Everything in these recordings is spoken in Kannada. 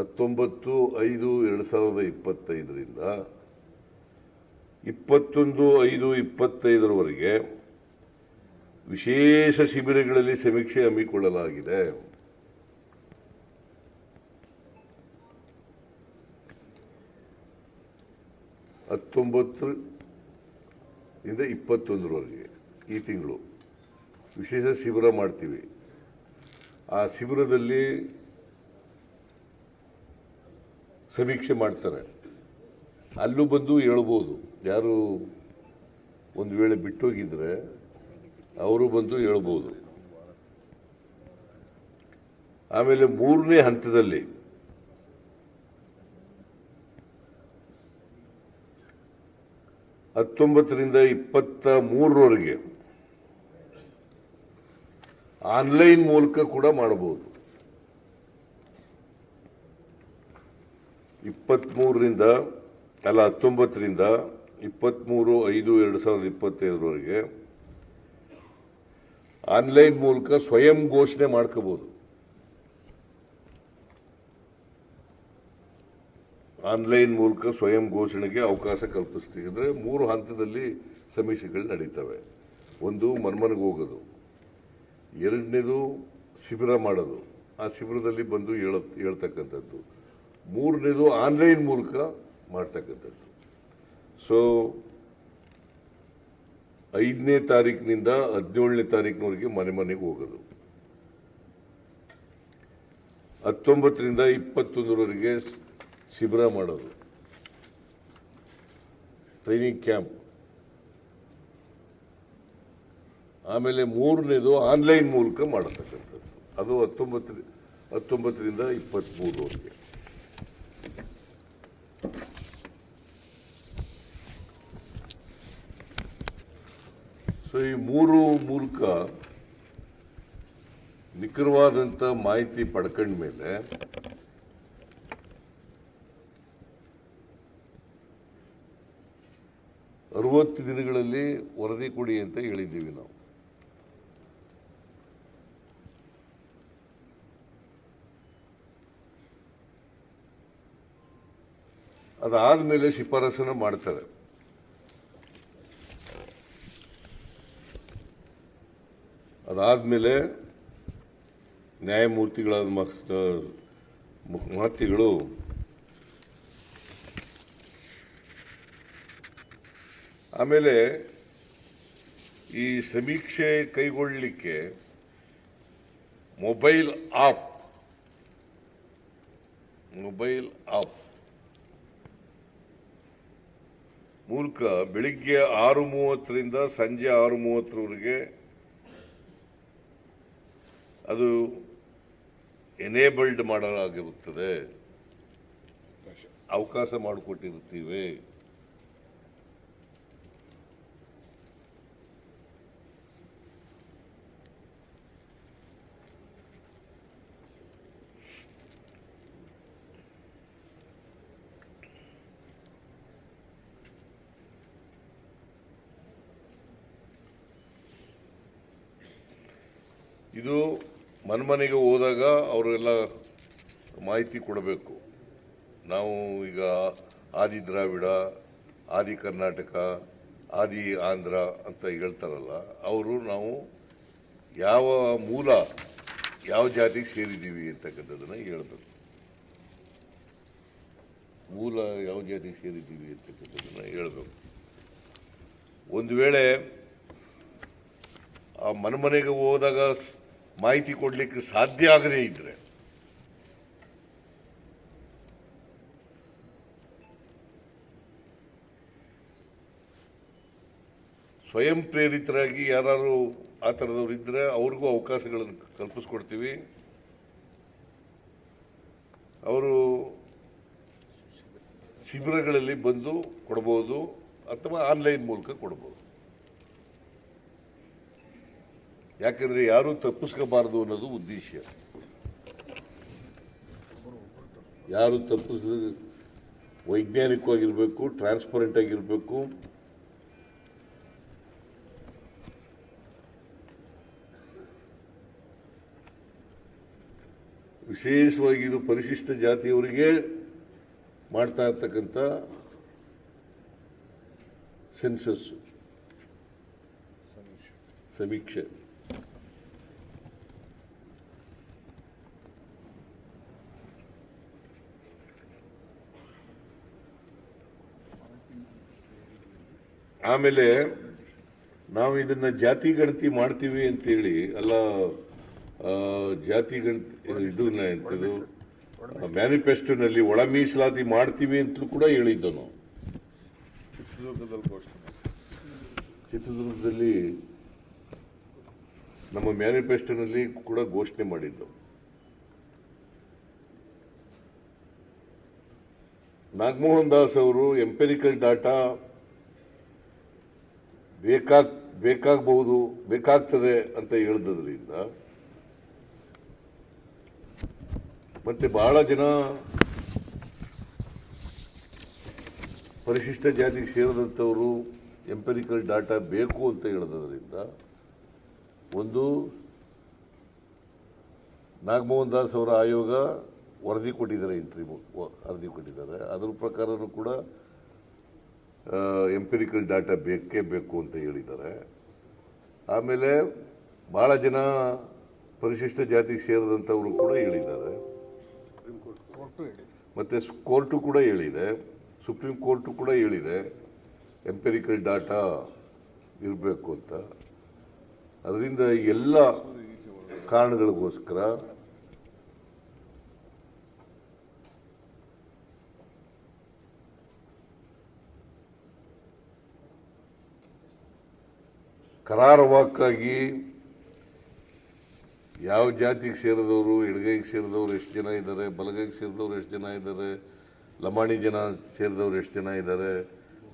ಹತ್ತೊಂಬತ್ತು, ಐದು, ಎರಡು ಸಾವಿರದ ಇಪ್ಪತ್ತೈದರಿಂದ ಇಪ್ಪತ್ತೊಂದು, ಐದು, ಇಪ್ಪತ್ತೈದರವರೆಗೆ ವಿಶೇಷ ಶಿಬಿರಗಳಲ್ಲಿ ಸಮೀಕ್ಷೆ ಹಮ್ಮಿಕೊಳ್ಳಲಾಗಿದೆ. ಹತ್ತೊಂಬತ್ತರಿಂದ ಇಪ್ಪತ್ತೊಂದರವರೆಗೆ ಈ ತಿಂಗಳು ವಿಶೇಷ ಶಿಬಿರ ಮಾಡ್ತೀವಿ. ಆ ಶಿಬಿರದಲ್ಲಿ ಸಮೀಕ್ಷೆ ಮಾಡ್ತಾರೆ. ಅಲ್ಲೂ ಬಂದು ಹೇಳ್ಬೋದು. ಯಾರು ಒಂದು ವೇಳೆ ಬಿಟ್ಟೋಗಿದ್ರೆ ಅವರು ಬಂದು ಹೇಳ್ಬೋದು. ಆಮೇಲೆ ಮೂರನೇ ಹಂತದಲ್ಲಿ ಹತ್ತೊಂಬತ್ತರಿಂದ ಇಪ್ಪತ್ತ ಮೂರರವರೆಗೆ ಆನ್ಲೈನ್ ಮೂಲಕ ಕೂಡ ಮಾಡಬಹುದು ಇಪ್ಪತ್ತ್ಮೂರರಿಂದ ಅಲ್ಲ, ಹತ್ತೊಂಬತ್ತರಿಂದ ಇಪ್ಪತ್ತ್ಮೂರು ಐದು ಎರಡು ಸಾವಿರದ ಇಪ್ಪತ್ತೈದರವರೆಗೆ ಆನ್ಲೈನ್ ಮೂಲಕ ಸ್ವಯಂ ಘೋಷಣೆ ಮಾಡ್ಕೋಬೋದು. ಆನ್ಲೈನ್ ಮೂಲಕ ಸ್ವಯಂ ಘೋಷಣೆಗೆ ಅವಕಾಶ ಕಲ್ಪಿಸ್ತೀವಿ ಅಂದರೆ ಮೂರು ಹಂತದಲ್ಲಿ ಸಮೀಕ್ಷೆಗಳು ನಡೀತವೆ. ಒಂದು ಮನ್ಮನೆಗೆ ಹೋಗೋದು. ಎರಡನೇದು, ಶಿಬಿರ ಮಾಡೋದು. ಆ ಶಿಬಿರದಲ್ಲಿ ಬಂದು ಹೇಳ ಹೇಳ್ತಕ್ಕಂಥದ್ದು. ಮೂರನೇದು ಆನ್ಲೈನ್ ಮೂಲಕ ಮಾಡ್ತಕ್ಕಂಥದ್ದು. ಸೊ ಐದನೇ ತಾರೀಕಿನಿಂದ ಹದಿನೇಳನೇ ತಾರೀಕಿನವರೆಗೆ ಮನೆ ಮನೆಗೆ ಹೋಗೋದು. ಹತ್ತೊಂಬತ್ತರಿಂದ ಇಪ್ಪತ್ತೊಂದರವರೆಗೆ ಶಿಬಿರ ಮಾಡೋದು. ಟ್ರೈನಿಂಗ್ ಕ್ಯಾಂಪ್ ಆಮೇಲೆ ಮೂರನೇದು ಆನ್ಲೈನ್ ಮೂಲಕ ಮಾಡತಕ್ಕಂಥದ್ದು. ಅದು ಹತ್ತೊಂಬತ್ತು ಹತ್ತೊಂಬತ್ತರಿಂದ ಇಪ್ಪತ್ತ್ಮೂರವರೆಗೆ ಸೊ ಈ ಮೂರು ಮೂಲಕ ನಿಖರವಾದಂಥ ಮಾಹಿತಿ ಪಡ್ಕೊಂಡ ಮೇಲೆ ಅರವತ್ತು ದಿನಗಳಲ್ಲಿ ವರದಿ ಕೊಡಿ ಅಂತ ಹೇಳಿದ್ದೀವಿ ನಾವು. ಅದಾದ್ಮೇಲೆ ಶಿಫಾರಸನ್ನು ಮಾಡ್ತಾರೆ. ಅದಾದ್ಮೇಲೆ ನ್ಯಾಯಮೂರ್ತಿಗಳಾದ ಮಹತಿಗಳು ಆಮೇಲೆ ಈ ಸಮೀಕ್ಷೆ ಕೈಗೊಳ್ಳಲಿಕ್ಕೆ ಮೊಬೈಲ್ ಆಪ್ ಮೊಬೈಲ್ ಆಪ್ ಮೂಲಕ ಬೆಳಿಗ್ಗೆ ಆರು ಮೂವತ್ತರಿಂದ ಸಂಜೆ ಆರು ಮೂವತ್ತರವರೆಗೆ ಅದು ಎನೇಬಲ್ಡ್ ಮಾಡಲಾಗಿರುತ್ತದೆ. ಅವಕಾಶ ಮಾಡಿಕೊಟ್ಟಿರುತ್ತೀವಿ. ಇದು ಮನ್ಮನೆಗೆ ಹೋದಾಗ ಅವರೆಲ್ಲ ಮಾಹಿತಿ ಕೊಡಬೇಕು. ನಾವು ಈಗ ಆದಿ ದ್ರಾವಿಡ, ಆದಿ ಕರ್ನಾಟಕ, ಆದಿ ಆಂಧ್ರ ಅಂತ ಹೇಳ್ತಾರಲ್ಲ, ಅವರು ನಾವು ಯಾವ ಮೂಲ, ಯಾವ ಜಾತಿಗೆ ಸೇರಿದ್ದೀವಿ ಅಂತಕ್ಕಂಥದ್ದನ್ನು ಹೇಳಬೇಕು. ಮೂಲ ಯಾವ ಜಾತಿಗೆ ಸೇರಿದ್ದೀವಿ ಅಂತಕ್ಕಂಥದ್ದನ್ನು ಹೇಳಬೇಕು. ಒಂದು ವೇಳೆ ಆ ಮನೆಮನೆಗೆ ಹೋದಾಗ ಮಾಹಿತಿ ಕೊಡಲಿಕ್ಕೆ ಸಾಧ್ಯ ಆಗದೇ ಇದ್ರೆ ಸ್ವಯಂ ಪ್ರೇರಿತರಾಗಿ ಯಾರು ಆ ಥರದವ್ರು ಇದ್ದರೆ ಅವ್ರಿಗೂ ಅವಕಾಶಗಳನ್ನು ಕಲ್ಪಿಸ್ಕೊಡ್ತೀವಿ. ಅವರು ಶಿಬಿರಗಳಲ್ಲಿ ಬಂದು ಕೊಡ್ಬೋದು ಅಥವಾ ಆನ್ಲೈನ್ ಮೂಲಕ ಕೊಡ್ಬೋದು. ಯಾಕಂದ್ರೆ ಯಾರೂ ತಪ್ಪಿಸ್ಕೋಬಾರದು ಅನ್ನೋದು ಉದ್ದೇಶ. ಯಾರು ತಪ್ಪಿಸ್ ವೈಜ್ಞಾನಿಕವಾಗಿರಬೇಕು ಟ್ರಾನ್ಸ್ಪರೆಂಟ್ ಆಗಿರಬೇಕು. ವಿಶೇಷವಾಗಿ ಇದು ಪರಿಶಿಷ್ಟ ಜಾತಿಯವರಿಗೆ ಮಾಡ್ತಾ ಇರ್ತಕ್ಕಂಥ ಸೆನ್ಸಸ್ ಸಮೀಕ್ಷೆ. ಆಮೇಲೆ ನಾವು ಇದನ್ನ ಜಾತಿ ಗಣತಿ ಮಾಡ್ತೀವಿ ಅಂತೇಳಿ, ಅಲ್ಲ ಜಾತಿ ಗಣತಿ, ಇದು ಎಂತದು? ಮ್ಯಾನಿಫೆಸ್ಟೋನಲ್ಲಿ ಒಳ ಮೀಸಲಾತಿ ಮಾಡ್ತೀವಿ ಅಂತಲೂ ಕೂಡ ಹೇಳಿದ್ದು ನಾವು ಚಿತ್ರದುರ್ಗದಲ್ಲಿ ನಮ್ಮ ಮ್ಯಾನಿಫೆಸ್ಟೋನಲ್ಲಿ ಕೂಡ ಘೋಷಣೆ ಮಾಡಿದ್ದು. ನಾಗಮೋಹನ್ ದಾಸ್ ಅವರು ಎಂಪೆರಿಕಲ್ ಡಾಟಾ ಬೇಕಾಗ್ ಬೇಕಾಗಬಹುದು, ಬೇಕಾಗ್ತದೆ ಅಂತ ಹೇಳಿದ್ರಿಂದ ಮತ್ತೆ ಬಹಳ ಜನ ಪರಿಶಿಷ್ಟ ಜಾತಿಗೆ ಸೇರಿದಂಥವರು ಎಂಪೆರಿಕಲ್ ಡಾಟಾ ಬೇಕು ಅಂತ ಹೇಳಿದ್ರಿಂದ ಒಂದು ನಾಗಮೋಹನ್ ದಾಸ್ ಅವರ ಆಯೋಗ ವರದಿ ಕೊಟ್ಟಿದ್ದಾರೆ ಇಂಟ್ರಿ ವರದಿ ಕೊಟ್ಟಿದ್ದಾರೆ. ಅದರ ಪ್ರಕಾರನೂ ಕೂಡ ಎಂಪೆರಿಕಲ್ ಡಾಟಾ ಬೇಕೇ ಬೇಕು ಅಂತ ಹೇಳಿದ್ದಾರೆ. ಆಮೇಲೆ ಭಾಳ ಜನ ಪರಿಶಿಷ್ಟ ಜಾತಿಗೆ ಸೇರಿದಂಥವರು ಕೂಡ ಹೇಳಿದ್ದಾರೆ. ಮತ್ತು ಕೋರ್ಟು ಕೂಡ ಹೇಳಿದೆ. ಸುಪ್ರೀಂ ಕೋರ್ಟು ಕೂಡ ಹೇಳಿದೆ. ಎಂಪಿರಿಕಲ್ ಡಾಟಾ ಇರಬೇಕು ಅಂತ. ಅದರಿಂದ ಎಲ್ಲ ಕಾರಣಗಳಿಗೋಸ್ಕರ ಕರಾರವಾಕ್ಕಾಗಿ ಯಾವ ಜಾತಿಗೆ ಸೇರಿದವರು ಎಡಗೈಗೆ ಸೇರಿದವರು ಎಷ್ಟು ಜನ ಇದ್ದಾರೆ, ಬಲಗೈಗೆ ಸೇರಿದವರು ಎಷ್ಟು ಜನ ಇದ್ದಾರೆ, ಲಮಾಣಿ ಜನ ಸೇರಿದವರು ಎಷ್ಟು ಜನ ಇದ್ದಾರೆ,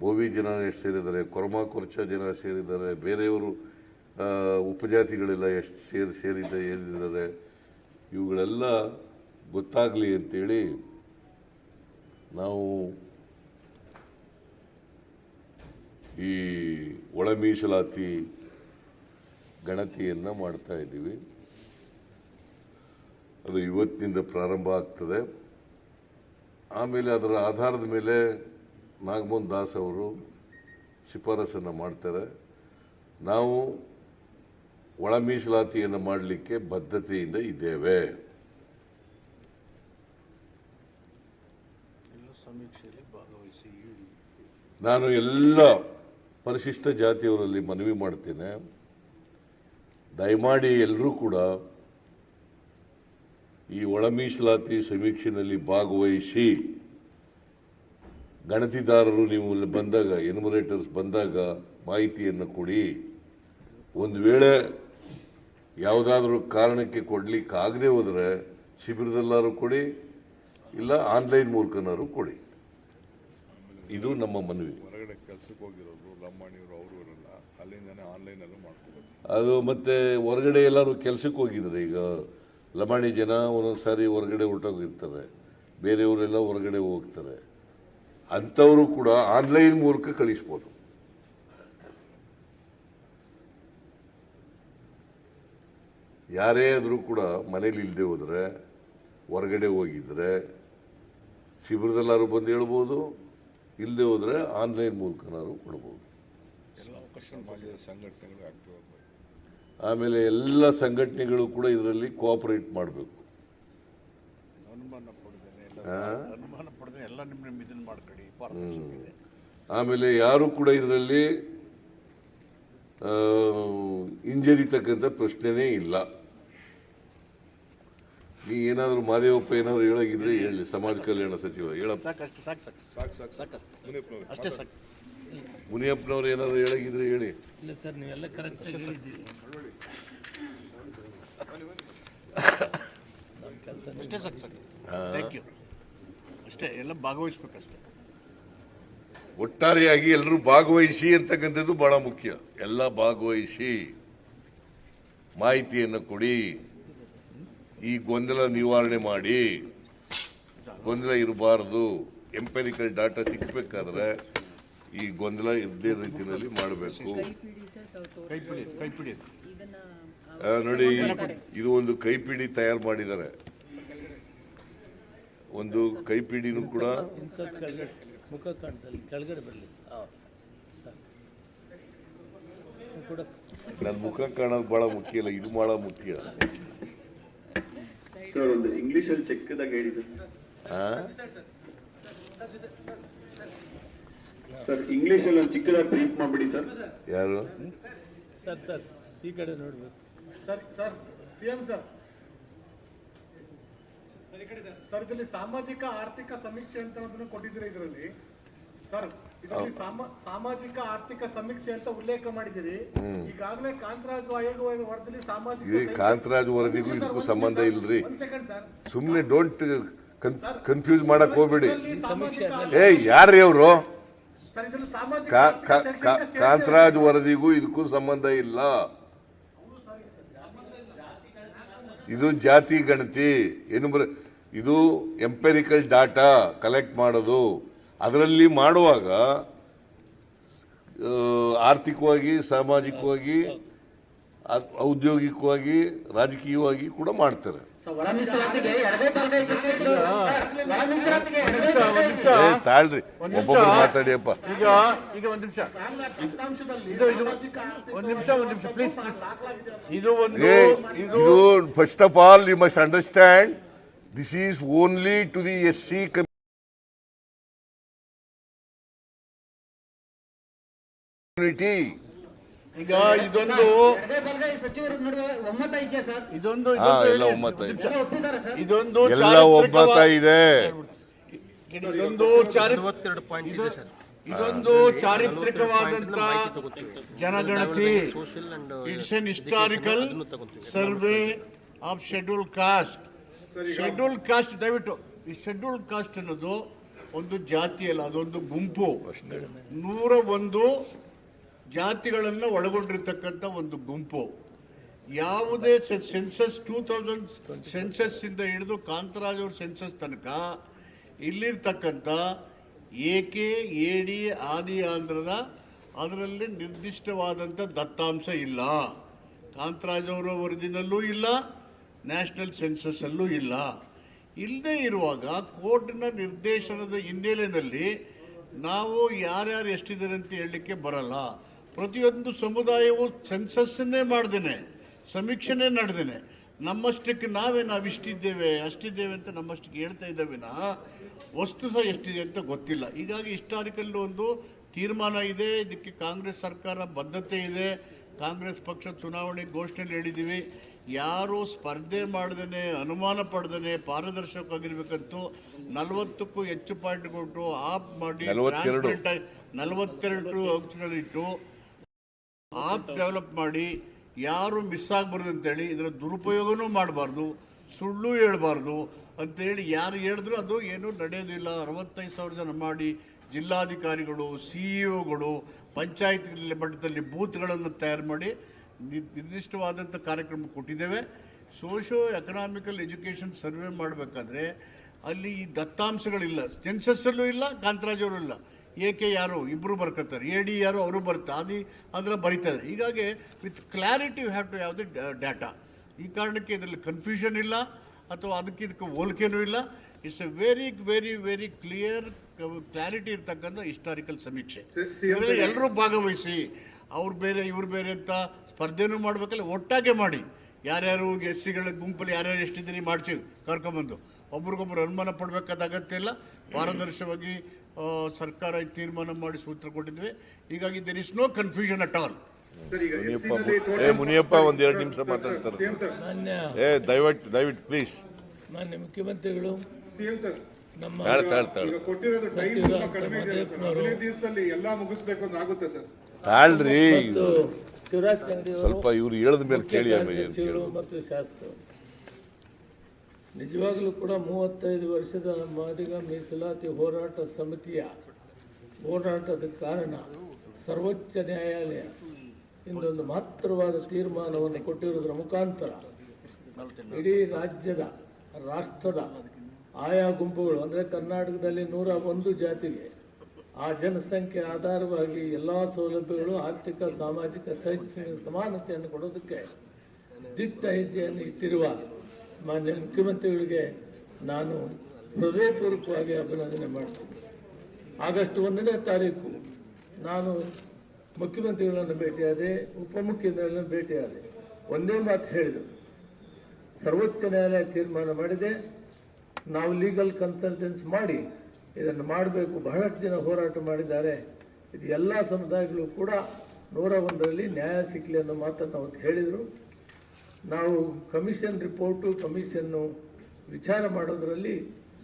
ಬೋವಿ ಜನ ಎಷ್ಟು ಸೇರಿದ್ದಾರೆ, ಕೊರಮ ಕೊರ್ಚ ಜನ ಸೇರಿದ್ದಾರೆ, ಬೇರೆಯವರು ಉಪಜಾತಿಗಳೆಲ್ಲ ಎಷ್ಟು ಸೇರಿ ಸೇರಿದ ಏರಿದ್ದಾರೆ ಇವುಗಳೆಲ್ಲ ಗೊತ್ತಾಗಲಿ ಅಂತೇಳಿ ನಾವು ಈ ಒಳ ಮೀಸಲಾತಿ ಗಣತಿಯನ್ನು ಮಾಡ್ತಾ ಇದ್ದೀವಿ. ಅದು ಇವತ್ತಿನಿಂದ ಪ್ರಾರಂಭ ಆಗ್ತದೆ. ಆಮೇಲೆ ಅದರ ಆಧಾರದ ಮೇಲೆ ನಾಗಮೋಹನ್ ದಾಸ್ ಅವರು ಶಿಫಾರಸನ್ನು ಮಾಡ್ತಾರೆ. ನಾವು ಒಳ ಮೀಸಲಾತಿಯನ್ನು ಮಾಡಲಿಕ್ಕೆ ಬದ್ಧತೆಯಿಂದ ಇದ್ದೇವೆ. ಎಲ್ಲ ಸಮೀಕ್ಷೆಯಲ್ಲಿ ಭಾಗವಹಿಸಿ ನಾನು ಎಲ್ಲ ಪರಿಶಿಷ್ಟ ಜಾತಿಯವರಲ್ಲಿ ಮನವಿ ಮಾಡ್ತೇನೆ. ದಯಮಾಡಿ ಎಲ್ಲರೂ ಕೂಡ ಈ ಒಳ ಮೀಸಲಾತಿ ಸಮೀಕ್ಷೆಯಲ್ಲಿ ಭಾಗವಹಿಸಿ. ಗಣತಿದಾರರು ನೀವು ಬಂದಾಗ ಎನ್ಯುಮರೇಟರ್ಸ್ ಬಂದಾಗ ಮಾಹಿತಿಯನ್ನು ಕೊಡಿ. ಒಂದು ವೇಳೆ ಯಾವುದಾದ್ರೂ ಕಾರಣಕ್ಕೆ ಕೊಡ್ಲಿಕ್ಕೆ ಆಗದೆ ಹೋದರೆ ಶಿಬಿರದಲ್ಲಾರು ಕೊಡಿ, ಇಲ್ಲ ಆನ್ಲೈನ್ ಮೂಲಕನಾರು ಕೊಡಿ. ಇದು ನಮ್ಮ ಮನವಿ. ಹೊರಗಡೆ ಕೆಲಸಕ್ಕೆ ಹೋಗಿರೋರು ಲಂಬಾಣಿಯವರು ಅವರು ಇರಲ್ಲ. ಅಲ್ಲಿಂದಾನೆ ಆನ್ಲೈನಲ್ಲೂ ಮಾಡ್ಕೋಬೋದು. ಅದು ಮತ್ತೆ ಹೊರಗಡೆ ಎಲ್ಲರೂ ಕೆಲಸಕ್ಕೆ ಹೋಗಿದ್ದಾರೆ. ಈಗ ಲಮಾಣಿ ಜನ ಒಂದೊಂದು ಸಾರಿ ಹೊರಗಡೆ ಹೊರಟೋಗಿರ್ತಾರೆ. ಬೇರೆಯವರೆಲ್ಲ ಹೊರಗಡೆ ಹೋಗ್ತಾರೆ. ಅಂಥವರು ಕೂಡ ಆನ್ಲೈನ್ ಮೂಲಕ ಕಳಿಸ್ಬೋದು. ಯಾರೇ ಆದರೂ ಕೂಡ ಮನೇಲಿ ಇಲ್ಲದೆ ಹೋದರೆ, ಹೊರಗಡೆ ಹೋಗಿದ್ರೆ, ಶಿಬಿರದಲ್ಲಾರು ಬಂದು ಹೇಳ್ಬೋದು ಇಲ್ಲದೆ ಹೋದರೆ ಆನ್ಲೈನ್ ಮೂಲಕನಾರು ಕೊಡ್ಬೋದು. ಎಲ್ಲ ಸಮಾಜದ ಸಂಘಟನೆಗಳು ಆಕ್ಟಿವ್ ಆಗಬೇಕು ಆಮೇಲೆ ಎಲ್ಲ ಸಂಘಟನೆಗಳು ಕೂಡ ಇದರಲ್ಲಿ ಕೋಆಪರೇಟ್ ಮಾಡಬೇಕು. ಆಮೇಲೆ ಯಾರು ಕೂಡ ಇದರಲ್ಲಿ ಹಿಂಜರಿತಕ್ಕಂಥ ಪ್ರಶ್ನೆನೇ ಇಲ್ಲ. ನೀ ಏನಾದರೂ ಮಾದೇವಪ್ಪ ಏನಾದರೂ ಹೇಳಾಗಿದ್ರೆ ಹೇಳಿ ಸಮಾಜ ಕಲ್ಯಾಣ ಸಚಿವ ಹೇಳಪ್ಪ. ಸಾಕು ಅಷ್ಟೇ ಸಾಕು ಸಾಕು ಸಾಕು ಸಾಕು ಅಷ್ಟೇ ಸಾಕು. ಮುನಿಯಪ್ಪನವ್ರು ಏನಾದರೂ ಹೇಳಾಗಿದ್ರೆ ಹೇಳಿ. ಇಲ್ಲ ಸರ್ ನೀವೆಲ್ಲ ಕರೆಕ್ಟ್ ಹೇಳಿದ್ದೀರಿ. ಅಷ್ಟೇ ಥ್ಯಾಂಕ್ ಯು ಅಷ್ಟೇ ಎಲ್ಲ ಭಾಗವಹಿಸ್ಬೇಕಷ್ಟೇ. ಒಟ್ಟಾರೆಯಾಗಿ ಎಲ್ಲರೂ ಭಾಗವಹಿಸಿ ಅಂತಕ್ಕಂಥದ್ದು ಬಹಳ ಮುಖ್ಯ. ಎಲ್ಲ ಭಾಗವಹಿಸಿ ಮಾಹಿತಿಯನ್ನು ಕೊಡಿ. ಈ ಗೊಂದಲ ನಿವಾರಣೆ ಮಾಡಿ. ಗೊಂದಲ ಇರಬಾರದು. ಎಂಪೆರಿಕಲ್ ಡಾಟಾ ಸಿಕ್ಕಬೇಕಾದ್ರೆ ಈ ಗೊಂದಲ ಇದ್ದೇ ರೀತಿಯಲ್ಲಿ ಮಾಡಬೇಕು. ಆ, ನೋಡಿ ಇದು ಒಂದು ಕೈಪಿಡಿ ತಯಾರು ಮಾಡಿದ್ದಾರೆ. ಒಂದು ಕೈಪಿಡಿನೂ ಕೂಡ ಮುಖ ಕಾಣಿಸಲ್ಲ ಕೆಳಗಡೆ ಬರಲಿ. ಸರ್. ಕೂಡ ನನ್ನ ಮುಖ ಕಾಣೋದು ಬಹಳ ಮುಖ್ಯ ಇಲ್ಲ ಇದು ಬಹಳ ಮುಖ್ಯ. ಸರ್ ಒಂದು ಇಂಗ್ಲಿಷಲ್ಲಿ ಚಿಕ್ಕದಾಗಿ ಹೇಳಿ ಸರ್ ಇಂಗ್ಲಿಷ್ ಅಲ್ಲಿ ಇಂಗ್ಲಿಷಲ್ಲಿ ಒಂದು ಚಿಕ್ಕದಾಗಿ ಬ್ರೀಫ್ ಮಾಡ್ಬಿಡಿ ಸರ್. ಯಾರು? ಸರ್ ಸರ್ ಈ ಕಡೆ ನೋಡ್ಬೇಕು. Sir sir CM sir. Sir ಇದರಲ್ಲಿ ಸಾಮಾಜಿಕ ಆರ್ಥಿಕ ಸಮೀಕ್ಷೆ ಅಂತ ಕೊಟ್ಟಿದ್ದೀರಾ ಇದರಲ್ಲಿ? ಸರ್ ಇದರಲ್ಲಿ ಸಾಮಾಜಿಕ ಆರ್ಥಿಕ ಸಮೀಕ್ಷೆ ಅಂತ ಉಲ್ಲೇಖ ಮಾಡಿದ್ದೀರಿ. ಈಗಾಗಲೇ ಕಾಂತರಾಜ್ ಆಯೋಗ ವರದಿಯಲ್ಲಿ ಸಾಮಾಜಿಕ ಈ ಕಾಂತರಾಜ್ ವರದಿಗೂ ಇದಕ್ಕೂ ಸಂಬಂಧ ಇಲ್ರಿ. ಸುಮ್ನೆ ಸೆಕೆಂಡ್ ಸರ್ ಸುಮ್ಮನೆ ಡೋಂಟ್ ಕನ್ಫ್ಯೂಸ್ ಮಾಡಕ್ ಹೋಗ್ಬೇಡಿ. ಏ ಯಾರ್ರೀ ಅವರು? ಕಾಂತರಾಜ್ ವರದಿಗೂ ಇದಕ್ಕೂ ಸಂಬಂಧ ಇಲ್ಲ. ಇದು ಜಾತಿ ಗಣತಿ. ಏನು ಬರ ಇದು ಎಂಪೆರಿಕಲ್ ಡಾಟಾ ಕಲೆಕ್ಟ್ ಮಾಡೋದು. ಅದರಲ್ಲಿ ಮಾಡುವಾಗ ಆರ್ಥಿಕವಾಗಿ ಸಾಮಾಜಿಕವಾಗಿ ಔದ್ಯೋಗಿಕವಾಗಿ ರಾಜಕೀಯವಾಗಿ ಕೂಡ ಮಾಡ್ತಾರೆ. ತಾಳ್ರಿ. ಒಬ್ಬೊಬ್ರು ಮಾತಾಡಿಯಪ್ಪ. ಈಗ ಈಗ ಒಂದು ನಿಮಿಷ. ಇದು ಒಂದು ನಿಮಿಷ ಒಂದು ನಿಮಿಷ ಪ್ಲೀಸ್ ಇದು ಒಂದು ಇದು first of all you must understand this is only to the S C community ಈಗ ಇದೊಂದು ಇದೊಂದು ಇದೊಂದು ಎಲ್ಲ. ಒಮ್ಮತ ಇದೆ. ಇದೊಂದು ಇದೊಂದು ಇದು- ಇದೊಂದು ಚಾರಿತ್ರಿಕವಾದಂತ ಜನಗಣತಿ. It's an historical survey of schedule caste schedule caste ದಯವಿಟ್ಟು ಈ ಶೆಡ್ಯೂಲ್ ಕಾಸ್ಟ್ ಅನ್ನೋದು ಒಂದು ಜಾತಿಯಲ್ಲ ಅದೊಂದು ಗುಂಪು. ನೂರ ಒಂದು ಜಾತಿಗಳನ್ನು ಒಳಗೊಂಡಿರ್ತಕ್ಕಂಥ ಒಂದು ಗುಂಪು. ಯಾವುದೇ ಸೆನ್ಸಸ್ ಟೂ ತೌಸಂಡ್ ಸೆನ್ಸಸ್ ಇಂದ ಹಿಡಿದು ಕಾಂತರಾಜ್ ಅವ್ರ ಸೆನ್ಸಸ್ ತನಕ ಇಲ್ಲಿರ್ತಕ್ಕಂಥ ಎ ಡಿ ಆದಿ ಆಂಧ್ರದ ಅದರಲ್ಲಿ ನಿರ್ದಿಷ್ಟವಾದಂಥ ದತ್ತಾಂಶ ಇಲ್ಲ. ಕಾಂತರಾಜ್ ಅವರ ವರದಿನಲ್ಲೂ ಇಲ್ಲ, ನ್ಯಾಷನಲ್ ಸೆನ್ಸಸ್ಸಲ್ಲೂ ಇಲ್ಲ. ಇಲ್ಲದೇ ಇರುವಾಗ ಕೋರ್ಟ್ನ ನಿರ್ದೇಶನದ ಹಿನ್ನೆಲೆಯಲ್ಲಿ ನಾವು ಯಾರ್ಯಾರು ಎಷ್ಟಿದ್ದಾರೆ ಅಂತ ಹೇಳಲಿಕ್ಕೆ ಬರಲ್ಲ. ಪ್ರತಿಯೊಂದು ಸಮುದಾಯವು ಸೆನ್ಸಸ್ಸನ್ನೇ ಮಾಡ್ದೇನೆ, ಸಮೀಕ್ಷೆನೇ ನಡೆದೇನೆ ನಮ್ಮಷ್ಟಕ್ಕೆ ನಾವೇ ನಾವು ಇಷ್ಟಿದ್ದೇವೆ ಅಷ್ಟಿದ್ದೇವೆ ಅಂತ ನಮ್ಮಷ್ಟಕ್ಕೆ ಹೇಳ್ತಾ ಇದ್ದೇವೆ ನಾ ವಸ್ತು ಸಹ ಎಷ್ಟಿದೆ ಅಂತ ಗೊತ್ತಿಲ್ಲ. ಹೀಗಾಗಿ ಹಿಸ್ಟಾರಿಕಲ್ ಒಂದು ತೀರ್ಮಾನ ಇದೆ ಇದಕ್ಕೆ ಕಾಂಗ್ರೆಸ್ ಸರ್ಕಾರ ಬದ್ಧತೆ ಇದೆ ಕಾಂಗ್ರೆಸ್ ಪಕ್ಷ ಚುನಾವಣೆ ಘೋಷಣೆಯಲ್ಲಿ ಹೇಳಿದ್ದೀವಿ. ಯಾರು ಸ್ಪರ್ಧೆ ಮಾಡ್ದೇ ಅನುಮಾನ ಪಡ್ದೇನೆ ಪಾರದರ್ಶಕವಾಗಿರ್ಬೇಕಂತೂ ನಲವತ್ತಕ್ಕೂ ಹೆಚ್ಚು ಪಾಯಿಂಟ್ ಕೊಟ್ಟು ಆಫ್ ಮಾಡಿ ನಲವತ್ತೆರಡು. ಅಂಶಗಳಿಟ್ಟು ಆಪ್ ಡೆವಲಪ್ ಮಾಡಿ ಯಾರು ಮಿಸ್ ಆಗ್ಬಾರ್ದು ಅಂತೇಳಿ ಇದರ ದುರುಪಯೋಗನೂ ಮಾಡಬಾರ್ದು, ಸುಳ್ಳು ಹೇಳಬಾರ್ದು ಅಂತೇಳಿ ಯಾರು ಹೇಳಿದ್ರು ಅದು ಏನೂ ನಡೆಯೋದಿಲ್ಲ. ಅರವತ್ತೈದು ಸಾವಿರ ಜನ ಮಾಡಿ ಜಿಲ್ಲಾಧಿಕಾರಿಗಳು ಸಿ ಒಗಳು ಪಂಚಾಯತ್ ಮಟ್ಟದಲ್ಲಿ ಬೂತ್ಗಳನ್ನು ತಯಾರು ಮಾಡಿ ನಿರ್ದಿಷ್ಟವಾದಂಥ ಕಾರ್ಯಕ್ರಮ ಕೊಟ್ಟಿದ್ದೇವೆ. ಸೋಷೋ ಎಕನಾಮಿಕಲ್ ಎಜುಕೇಷನ್ ಸರ್ವೆ ಮಾಡಬೇಕಾದ್ರೆ ಅಲ್ಲಿ ಈ ದತ್ತಾಂಶಗಳಿಲ್ಲ. ಸೆನ್ಸಸ್ಸಲ್ಲೂ ಇಲ್ಲ ಕಾಂತರಾಜವರು ಇಲ್ಲ. ಏಕೆ ಯಾರು ಇಬ್ಬರು ಬರ್ಕೊತಾರೆ ಎ ಡಿ ಯಾರು ಅವರು ಬರ್ತಾರೆ ಅದು ಅದರ ಬರೀತಾರೆ. ಹೀಗಾಗಿ with clarity you have to have the data ಈ ಕಾರಣಕ್ಕೆ ಇದರಲ್ಲಿ ಕನ್ಫ್ಯೂಷನ್ ಇಲ್ಲ ಅಥವಾ ಅದಕ್ಕೆ ಇದಕ್ಕೆ ಹೋಲಿಕೆನೂ ಇಲ್ಲ. It's a very very very clear clarity ಇರ್ತಕ್ಕಂಥ ಹಿಸ್ಟಾರಿಕಲ್ ಸಮೀಕ್ಷೆ. ಎಲ್ಲರೂ ಭಾಗವಹಿಸಿ ಅವ್ರು ಬೇರೆ ಇವ್ರು ಬೇರೆ ಅಂತ ಸ್ಪರ್ಧೆನೂ ಮಾಡಬೇಕಲ್ಲ ಒಟ್ಟಾಗೆ ಮಾಡಿ. ಯಾರ್ಯಾರು ಎಸ್ ಸಿಗಳ ಗುಂಪಲ್ಲಿ ಯಾರ್ಯಾರು ಎಷ್ಟಿದ್ದೀರಿ ಮಾಡಿಸಿ ಕರ್ಕೊಂಬಂದು ಒಬ್ರಿಗೊಬ್ರು ಅನುಮಾನ ಪಡಬೇಕಾದ ಅಗತ್ಯ ಇಲ್ಲ. ಪಾರದರ್ಶಕವಾಗಿ ಆ, ಸರ್ಕಾರ ಈ ತೀರ್ಮಾನ ಮಾಡಿ ಸೂತ್ರ ಕೊಟ್ಟಿದ್ವಿ. ಹೀಗಾಗಿ there is no confusion at all Muniyappa ಏ ಮುನಿಯಪ್ಪ ಒಂದ್ ಎರಡು ನಿಮಿಷ ಮಾತಾಡ್ತಾರೆ. ಏ ದಯವಿಟ್ಟು ದಯವಿಟ್ಟು ಪ್ಲೀಸ್ ಮಾನ್ಯ ಮುಖ್ಯಮಂತ್ರಿಗಳು ಸಿಎಂ ಸರ್ ನಮ್ಮ ತಾಳ್ ತಾಳ್ ತಾಳ್. ಈಗ ಕೊಟ್ಟಿರೋದು ಟೈಮ್ ತುಂಬಾ ಕಡಿಮೆ ಇದೆ. ಸರ್ ಮಹದೇವನವರು ಹದಿನೈದು ಎಲ್ಲಾ ಮುಗಿಸ್ಬೇಕು ಅಂತ ಆಗುತ್ತೆ ಸರ್. ತಾಳ್ರಿ. ಶಿವರಾಜ್ ಸ್ವಲ್ಪ ಇವ್ರು ಹೇಳಿದ ಮೇಲೆ ಕೇಳಿ. ಮತ್ತು ಶಾಸಕರು. ನಿಜವಾಗಲೂ ಕೂಡ ಮೂವತ್ತೈದು ವರ್ಷದ ಮಾದಿಗ ಮೀಸಲಾತಿ ಹೋರಾಟ ಸಮಿತಿಯ ಹೋರಾಟದ ಕಾರಣ ಸರ್ವೋಚ್ಚ ನ್ಯಾಯಾಲಯ ಇಂದೊಂದು ಮಹತ್ತರವಾದ ತೀರ್ಮಾನವನ್ನು ಕೊಟ್ಟಿರುವುದರ ಮುಖಾಂತರ ಇಡೀ ರಾಜ್ಯದ, ರಾಷ್ಟ್ರದ ಆಯಾ ಗುಂಪುಗಳು, ಅಂದರೆ ಕರ್ನಾಟಕದಲ್ಲಿ ನೂರ ಒಂದು ಜಾತಿಗೆ ಆ ಜನಸಂಖ್ಯೆ ಆಧಾರವಾಗಿ ಎಲ್ಲ ಸೌಲಭ್ಯಗಳು ಆರ್ಥಿಕ, ಸಾಮಾಜಿಕ ಶೈಕ್ಷಣಿಕ ಸಮಾನತೆಯನ್ನು ಕೊಡೋದಕ್ಕೆ ದಿಟ್ಟ ಹೆಜ್ಜೆಯನ್ನು ಇಟ್ಟಿರುವ ಮಾನ್ಯ ಮುಖ್ಯಮಂತ್ರಿಗಳಿಗೆ ನಾನು ಹೃದಯಪೂರ್ವಕವಾಗಿ ಅಭಿನಂದನೆ ಮಾಡ್ತೀನಿ. ಆಗಸ್ಟ್ ಒಂದನೇ ತಾರೀಕು ನಾನು ಮುಖ್ಯಮಂತ್ರಿಗಳನ್ನು ಭೇಟಿಯಾದೆ, ಉಪಮುಖ್ಯಮಂತ್ರಿಗಳನ್ನು ಭೇಟಿಯಾದೆ. ಒಂದೇ ಮಾತು ಹೇಳಿದರು ಸರ್ವೋಚ್ಚ ನ್ಯಾಯಾಲಯ ತೀರ್ಮಾನ ಮಾಡಿದೆ. ನಾವು ಲೀಗಲ್ ಕನ್ಸಲ್ಟೆನ್ಸ್ ಮಾಡಿ ಇದನ್ನು ಮಾಡಬೇಕು. ಬಹಳಷ್ಟು ಜನ ಹೋರಾಟ ಮಾಡಿದ್ದಾರೆ. ಇದು ಎಲ್ಲ ಸಮುದಾಯಗಳು ಕೂಡ ನೂರ ಒಂದರಲ್ಲಿ ನ್ಯಾಯ ಸಿಕ್ಕಲಿ ಅನ್ನೋ ಮಾತನ್ನು ಅವತ್ತು ಹೇಳಿದರು. ನಾವು ಕಮಿಷನ್ ರಿಪೋರ್ಟು, ಕಮಿಷನ್ನು ವಿಚಾರ ಮಾಡೋದರಲ್ಲಿ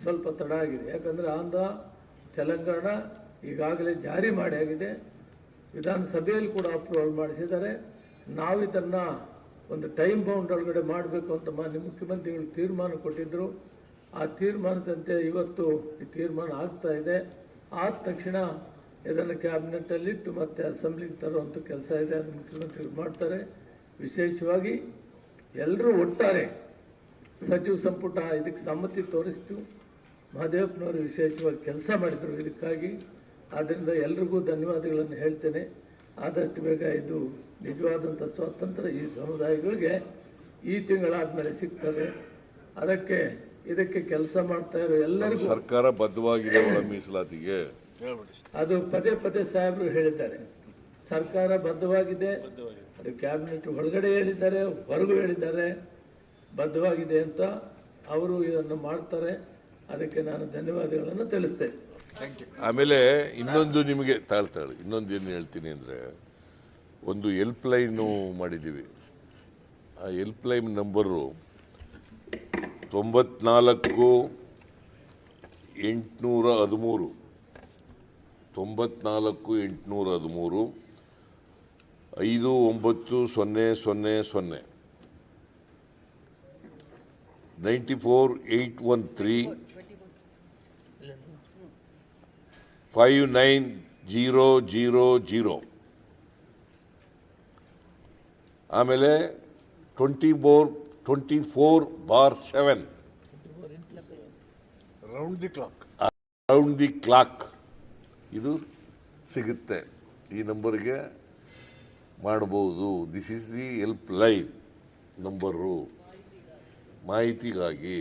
ಸ್ವಲ್ಪ ತಡ ಆಗಿದೆ. ಯಾಕಂದರೆ ಆಂಧ್ರ, ತೆಲಂಗಾಣ ಈಗಾಗಲೇ ಜಾರಿ ಮಾಡಿ ಆಗಿದೆ. ವಿಧಾನಸಭೆಯಲ್ಲಿ ಕೂಡ ಅಪ್ರೂವಲ್ ಮಾಡಿಸಿದ್ದಾರೆ. ನಾವು ಇದನ್ನು ಒಂದು ಟೈಮ್ ಬೌಂಡ್ ಒಳಗಡೆ ಮಾಡಬೇಕು ಅಂತ ಮಾನ್ಯ ಮುಖ್ಯಮಂತ್ರಿಗಳು ತೀರ್ಮಾನ ಕೊಟ್ಟಿದ್ದರು ಆ ತೀರ್ಮಾನದಂತೆ ಇವತ್ತು ಈ ತೀರ್ಮಾನ ಆಗ್ತಾ ಇದೆ. ಆದ ತಕ್ಷಣ ಇದನ್ನು ಕ್ಯಾಬಿನೆಟ್ಟಲ್ಲಿಟ್ಟು ಮತ್ತೆ ಅಸೆಂಬ್ಲಿಗೆ ತರುವಂಥ ಕೆಲಸ ಇದೆ ಅದು ಮುಖ್ಯಮಂತ್ರಿಗಳು ಮಾಡ್ತಾರೆ. ವಿಶೇಷವಾಗಿ ಎಲ್ಲರೂ ಒಟ್ಟಾರೆ ಸಚಿವ ಸಂಪುಟ ಇದಕ್ಕೆ ಸಮ್ಮತಿ ತೋರಿಸ್ತು ಮಹದೇವಪ್ಪನವರು ವಿಶೇಷವಾಗಿ ಕೆಲಸ ಮಾಡಿದರು ಇದಕ್ಕಾಗಿ. ಆದ್ದರಿಂದ ಎಲ್ರಿಗೂ ಧನ್ಯವಾದಗಳನ್ನು ಹೇಳ್ತೇನೆ. ಆದಷ್ಟು ಬೇಗ ಇದು ನಿಜವಾದಂಥ ಸ್ವಾತಂತ್ರ್ಯ ಈ ಸಮುದಾಯಗಳಿಗೆ ಈ ತಿಂಗಳಾದಮೇಲೆ ಸಿಗ್ತದೆ. ಅದಕ್ಕೆ ಇದಕ್ಕೆ ಕೆಲಸ ಮಾಡ್ತಾ ಇರೋ ಎಲ್ಲರಿಗೂ ಸರ್ಕಾರ ಬದ್ಧವಾಗಿದೆ ಮೀಸಲಾತಿಗೆ. ಅದು ಪದೇ ಪದೇ ಸಾಹೇಬರು ಹೇಳಿದ್ದಾರೆ. ಸರ್ಕಾರ ಬದ್ಧವಾಗಿದೆ. ಅದು ಕ್ಯಾಬಿನೆಟ್ ಒಳಗಡೆ ಹೇಳಿದ್ದಾರೆ ಹೊರಗೂ ಹೇಳಿದ್ದಾರೆ ಬದ್ಧವಾಗಿದೆ ಅಂತ ಅವರು ಇದನ್ನು ಮಾಡ್ತಾರೆ. ಅದಕ್ಕೆ ನಾನು ಧನ್ಯವಾದಗಳನ್ನು ತಿಳಿಸ್ತೇನೆ. ಆಮೇಲೆ ಇನ್ನೊಂದು ನಿಮಗೆ ತಾಳ್ತಾಳೆ ಇನ್ನೊಂದು ಏನು ಹೇಳ್ತೀನಿ ಅಂದರೆ ಒಂದು ಹೆಲ್ಪ್ ಲೈನು ಮಾಡಿದ್ದೀವಿ. ಆ ಹೆಲ್ಪ್ ಲೈನ್ ನಂಬರು ತೊಂಬತ್ನಾಲ್ಕು ಎಂಟುನೂರ ಹದಿಮೂರು. ತೊಂಬತ್ನಾಲ್ಕು ಎಂಟುನೂರ ಹದಿಮೂರು ಐದು ಒಂಬತ್ತು ಸೊನ್ನೆ ಸೊನ್ನೆ ಸೊನ್ನೆ. Ninety four eight one three five nine zero zero zero. ಆಮೇಲೆ twenty four twenty four bar seven. Round the clock round the clock ಇದು ಸಿಗುತ್ತೆ ಈ ನಂಬರ್ಗೆ. ಮಾಡಬಹುದು. This is the help line number ಮಾಹಿತಿಗಾಗಿ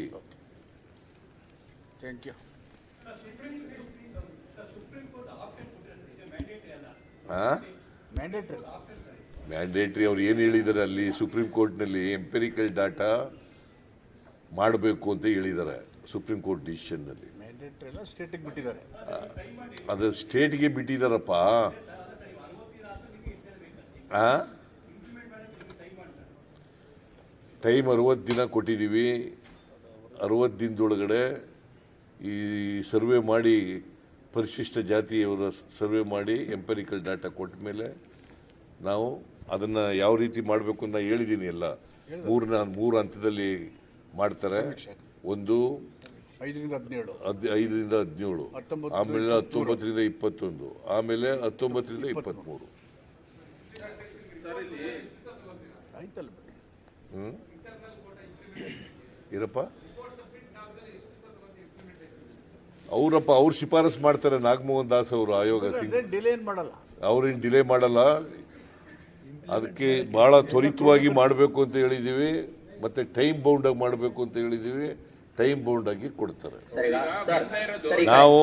ಥ್ಯಾಂಕ್ ಯು ಮ್ಯಾಂಡೇಟರಿ ಮ್ಯಾಂಡೇಟ್ರಿ ಅವ್ರು ಏನು ಹೇಳಿದ್ದಾರೆ ಅಲ್ಲಿ? ಸುಪ್ರೀಂ ಕೋರ್ಟ್ನಲ್ಲಿ ಎಂಪೆರಿಕಲ್ ಡಾಟಾ ಮಾಡಬೇಕು ಅಂತ ಹೇಳಿದ್ದಾರೆ ಸುಪ್ರೀಂ ಕೋರ್ಟ್ ಡಿಸಿಷನ್ನಲ್ಲಿ ಅದು ಸ್ಟೇಟ್ಗೆ ಬಿಟ್ಟಿದ್ದಾರಪ್ಪ ಟೈಮ್ ಅರವತ್ತು ದಿನ ಕೊಟ್ಟಿದ್ದೀವಿ ಅರವತ್ತು ದಿನದೊಳಗಡೆ ಈ ಸರ್ವೆ ಮಾಡಿ ಪರಿಶಿಷ್ಟ ಜಾತಿಯವರ ಸರ್ವೆ ಮಾಡಿ ಎಂಪೆರಿಕಲ್ ಡಾಟಾ ಕೊಟ್ಟ ಮೇಲೆ ನಾವು ಅದನ್ನು ಯಾವ ರೀತಿ ಮಾಡಬೇಕು ಅಂತ ಹೇಳಿದ್ದೀನಿ ಎಲ್ಲ. ಮೂರು ಮೂರು ಹಂತದಲ್ಲಿ ಮಾಡ್ತಾರೆ. ಒಂದು ಐದರಿಂದ ಹದಿನೇಳು. ಹದ್ ಐದರಿಂದ ಹದಿನೇಳು. ಆಮೇಲೆ ಹತ್ತೊಂಬತ್ತರಿಂದ ಇಪ್ಪತ್ತೊಂದು. ಆಮೇಲೆ ಹತ್ತೊಂಬತ್ತರಿಂದ ಇಪ್ಪತ್ತ್ಮೂರು. ಆಯ್ತಲ್ಲ ಇರಪ್ಪ. ಅವರಪ್ಪ ಅವ್ರು ಶಿಫಾರಸ್ ಮಾಡ್ತಾರೆ ನಾಗಮೋಹನ್ ದಾಸ್ ಅವರು ಆಯೋಗ ಅವ್ರೇನ್ ಡಿಲೇ ಮಾಡಲ್ಲ? ಅವ್ರೇನು ಡಿಲೇ ಮಾಡಲ್ಲ? ಅದಕ್ಕೆ ಬಹಳ ತ್ವರಿತವಾಗಿ ಮಾಡಬೇಕು ಅಂತ ಹೇಳಿದ್ದೀವಿ ಮತ್ತೆ ಟೈಮ್ ಬೌಂಡ್ ಆಗಿ ಮಾಡಬೇಕು ಅಂತ ಹೇಳಿದ್ದೀವಿ ಟೈಮ್ ಬೌಂಡ್ ಆಗಿ ಕೊಡ್ತಾರೆ. ನಾವು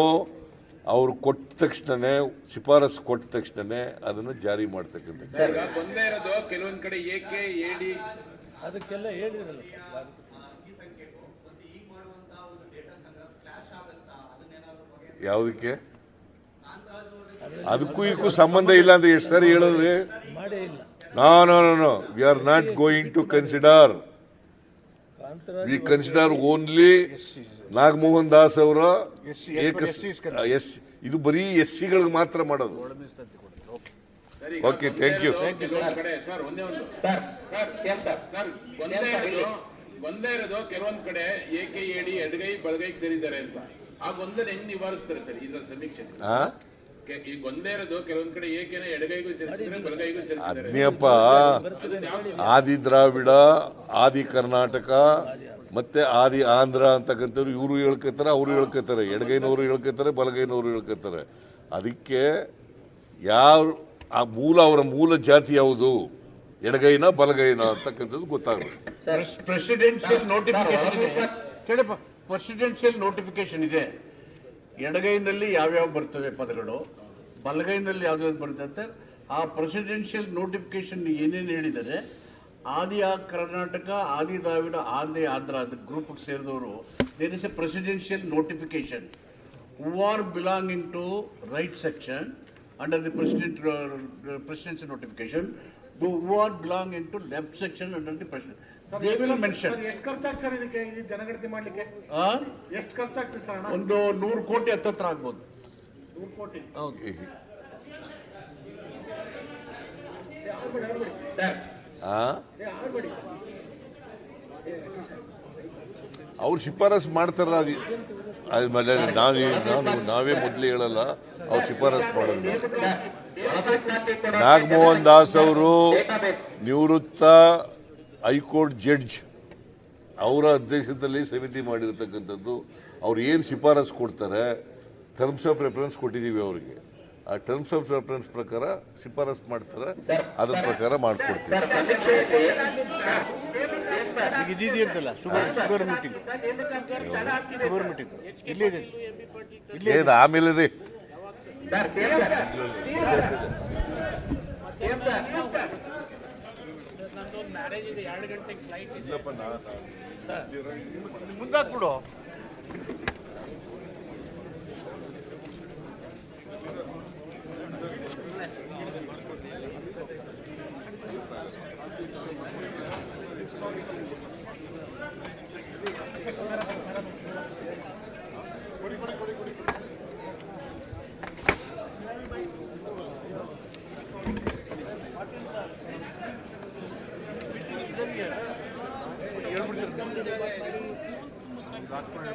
ಅವ್ರು ಕೊಟ್ಟ ತಕ್ಷಣನೇ ಶಿಫಾರಸು ಕೊಟ್ಟ ತಕ್ಷಣನೇ ಅದನ್ನು ಜಾರಿ ಮಾಡ್ತಕ್ಕಂಥ ಈಗ ಬಂದೇ ಇರೋದು ಕೆಲವೊಂದ್ ಕಡೆ ಏಕೆ ಎಡಿ ಅದಕ್ಕೆಲ್ಲ ಹೇಳಿದ್ರಲ್ಲ. ಯಾವುದಕ್ಕೆ? ಅದಕ್ಕೂ ಇದಕ್ಕೂ ಸಂಬಂಧ ಇಲ್ಲ ಅಂತ ಎಷ್ಟು ಸರಿ ಹೇಳಿದ್ರಿ? ಮಾಡೇ ಇಲ್ಲ. No no no no. We are not going to consider we consider only Nagamohan Das ಅವರ ಎಸ್ ಇದು ಬರೀ ಎಸ್ ಸಿಗಳಿಗೆ ಮಾತ್ರ ಮಾಡೋದು. ಓಕೆ ಥ್ಯಾಂಕ್ ಯು ಒಂದೇ ಒಂದು ಸರ್ ಏನ್ ಸರ್ ಸರ್ ಒಂದೇ ಇರೋದು ಒಂದೇ ಇರೋದು ಕೆಲವೊಂದ್ ಕಡೆ ಏಕೆ ಏಡಿ ಎಡಗೈ ಬಲಗೈ ಸೇರಿದ್ದಾರೆ ಅಂತ. ಆ ಗೊಂದಲ ಹೆಂಗ್ ನಿವಾರಿಸ್ತಾರೆ ಸರ್ ಇದ್ರ ಸಮೀಕ್ಷೆ? ಆ? ಈ ಗೊಂದಲ ಇರೋದು ಕೆಲವೊಂದ್ ಕಡೆ ಏಕೆನ ಎಡಗೈಗೂ ಸೇರಿಸಿದ್ದಾರೆ ಬಲಗೈಗೂ ಸೇರಿಸಿದ್ದಾರೆ. ಅದ್ನೇಪ್ಪ ಆದಿ ದ್ರಾವಿಡ ಆದಿ ಕರ್ನಾಟಕ ಮತ್ತೆ ಆದಿ ಆಂಧ್ರ ಅಂತಕ್ಕಂಥವ್ರು ಇವರು ಹೇಳ್ಕೊತಾರೆ ಅವರು ಹೇಳ್ಕೊತಾರೆ. ಎಡಗೈನವರು ಹೇಳ್ಕೊತಾರೆ ಬಲಗೈನವರು ಹೇಳ್ಕೊತಾರೆ. ಅದಕ್ಕೆ ಯಾವ ಆ ಮೂಲ ಅವರ ಮೂಲ ಜಾತಿ ಯಾವುದು? ಎಡಗೈನ ಬಲಗೈನ ಅಂತಕ್ಕಂಥದ್ದು ಗೊತ್ತಾಗಬೇಕು ಪ್ರೆಸಿಡೆನ್ಷಿಯಲ್ ನೋಟಿಫಿಕೇಶನ್ ಕೇಳಪ್ಪ ಪ್ರೆಸಿಡೆನ್ಷಿಯಲ್ ನೋಟಿಫಿಕೇಶನ್ ಇದೆ. ಎಡಗೈನಲ್ಲಿ ಯಾವ್ಯಾವ ಬರ್ತವೆ ಪದಗಳು? ಬಲಗೈನಲ್ಲಿ ಯಾವ್ಯಾವ್ದು ಬರ್ತದೆ ಆ ಪ್ರೆಸಿಡೆನ್ಷಿಯಲ್ ನೋಟಿಫಿಕೇಶನ್ ಏನೇನು ಹೇಳಿದರೆ ಆದಿ ಆ ಕರ್ನಾಟಕ ಆದಿ ದ್ರಾವಿಡ ಆದಿ ಆಂಧ್ರ ಅದು ಗ್ರೂಪ್ಗೆ ಸೇರಿದವರು there is a presidential notification who are belonging to right section under the president presidency notification who are belong to left section under the president they will mention ಎಷ್ಟು ಖರ್ಚಾಗ್ತದೆ ಸರ್ ಇದಕ್ಕೆ ಈ ಜನಗಣತಿ ಮಾಡ್ಲಿಕ್ಕೆ? ಎಷ್ಟು ಖರ್ಚಾಗ್ತದೆ ಸರ್ ಹಣ? ಒಂದು ನೂರು ಕೋಟಿ ಹತ್ತತ್ರ ಆಗ್ಬೋದು. ನೂರು ಕೋಟಿ. ಸರ್ ಆ ಅವ್ರು ಶಿಫಾರಸ್ ಮಾಡ್ತಾರ ನಾನು ನಾನು ನಾವೇ ಮೊದಲು ಹೇಳಲ್ಲ, ಅವ್ರು ಶಿಫಾರಸ್ ಮಾಡೋದು. ನಾಗಮೋಹನ್ ದಾಸ್ ಅವರು ನಿವೃತ್ತ ಹೈಕೋರ್ಟ್ ಜಡ್ಜ್. ಅವರ ಅಧ್ಯಕ್ಷತೆಯಲ್ಲಿ ಸಮಿತಿ ಮಾಡಿರ್ತಕ್ಕಂಥದ್ದು. ಅವ್ರು ಏನು ಶಿಫಾರಸ್ ಕೊಡ್ತಾರೆ ಟರ್ಮ್ಸ್ ಆಫ್ ರೆಫರೆನ್ಸ್ ಕೊಟ್ಟಿದ್ದೀವಿ ಅವರಿಗೆ. ಆ ಟರ್ಮ್ಸ್ ಆಫ್ ರೆಫರೆನ್ಸ್ ಪ್ರಕಾರ ಶಿಫಾರಸ್ ಮಾಡ್ತಾರೆ. ಅದ್ರ ಪ್ರಕಾರ ಮಾಡ್ಕೊಡ್ತೀವಿ. ಏನು ಆಮೇಲೆ ರೀ. ಮುಂದಾಕ್ಬಿಡು. ದಾಖಲೆ